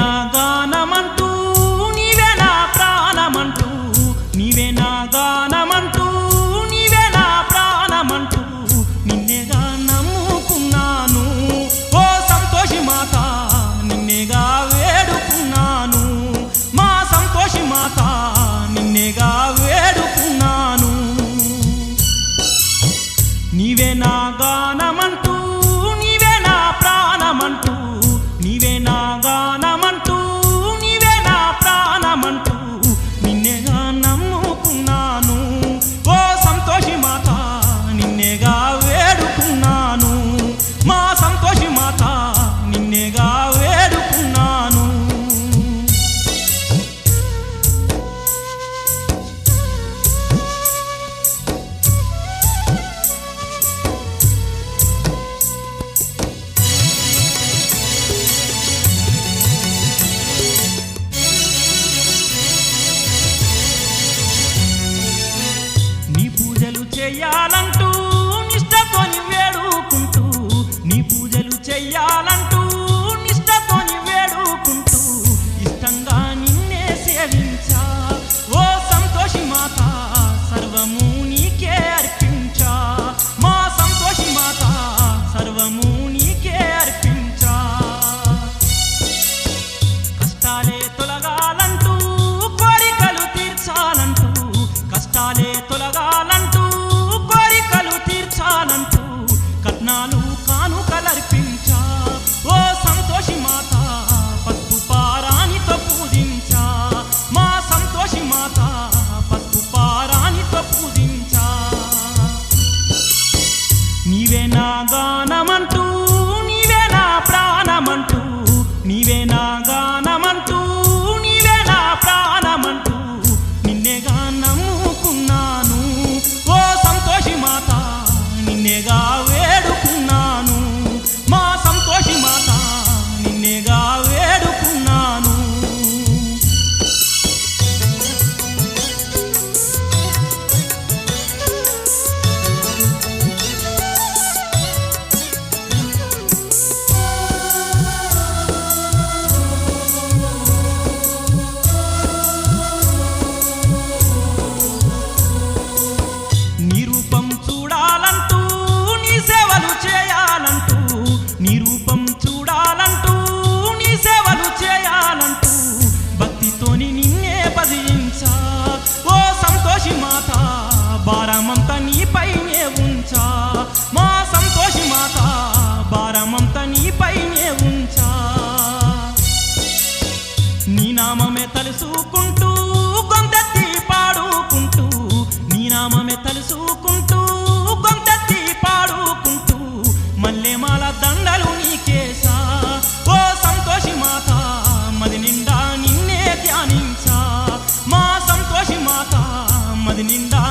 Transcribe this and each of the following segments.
ना కానుకలర్పి నీ నామమే తలుసుకుంటూ గొంతెత్తి పాడుకుంటూ నీ నామమే తలుసుకుంటూ గొంతెత్తి పాడుకుంటూ మల్లెమాల దండలు నీకేసా ఓ సంతోషి మాత మది నిండా నిన్నే ధ్యానించా మా సంతోషి మాత మది నిండా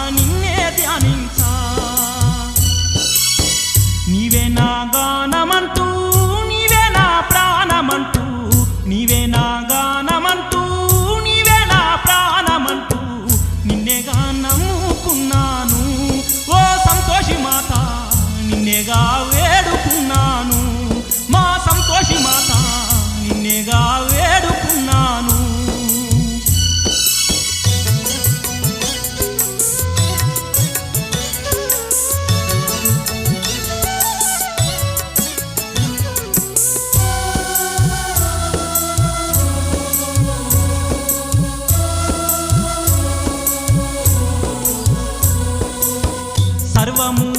సర్వము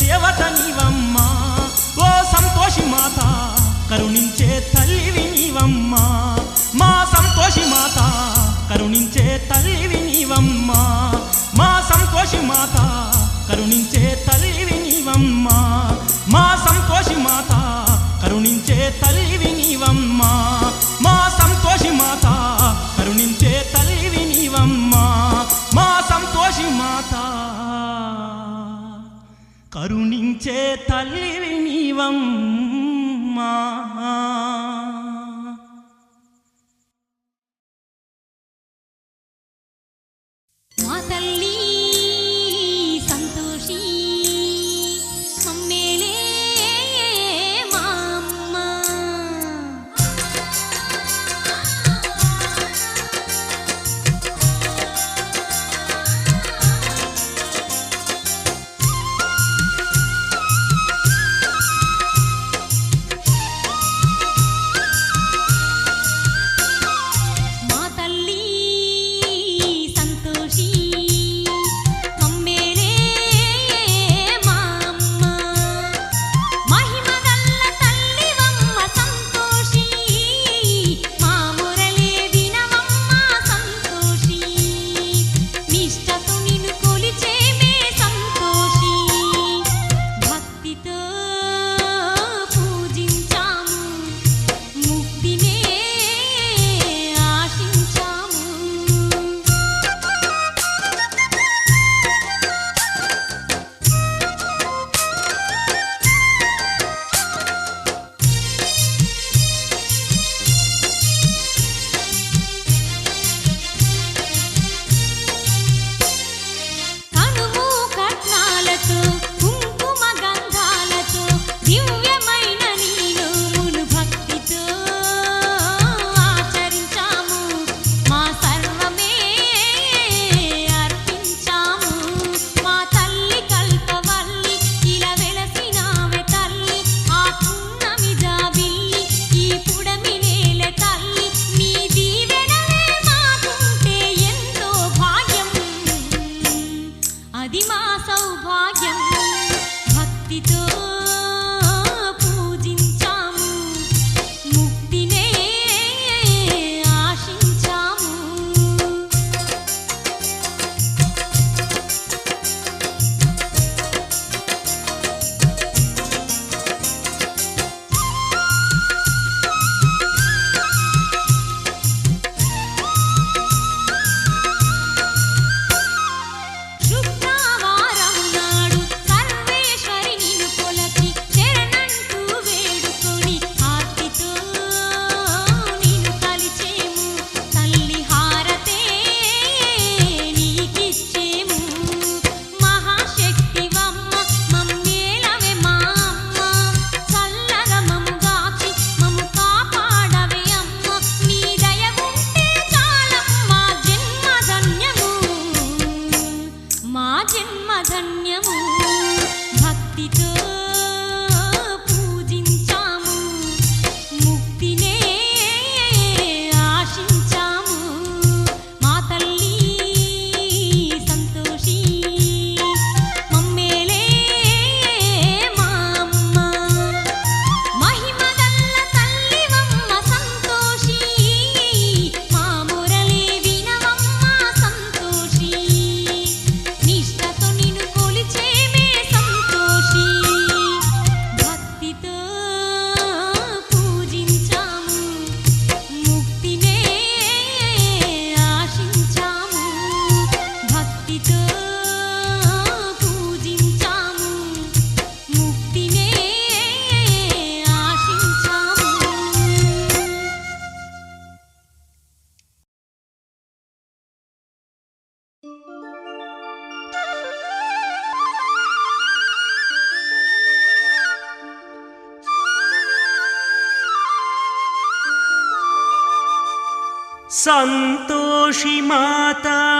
దేవత నీవ ما تلي सन्तोषि माता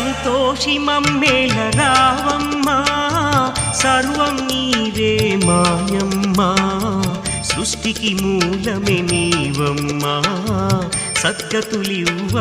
సంతోషి మమ్మేల రావమ్మా సర్వం నీవే మాయమ్మా సృష్టికి మూలమే నీవమ్మా సద్గతులివ్వ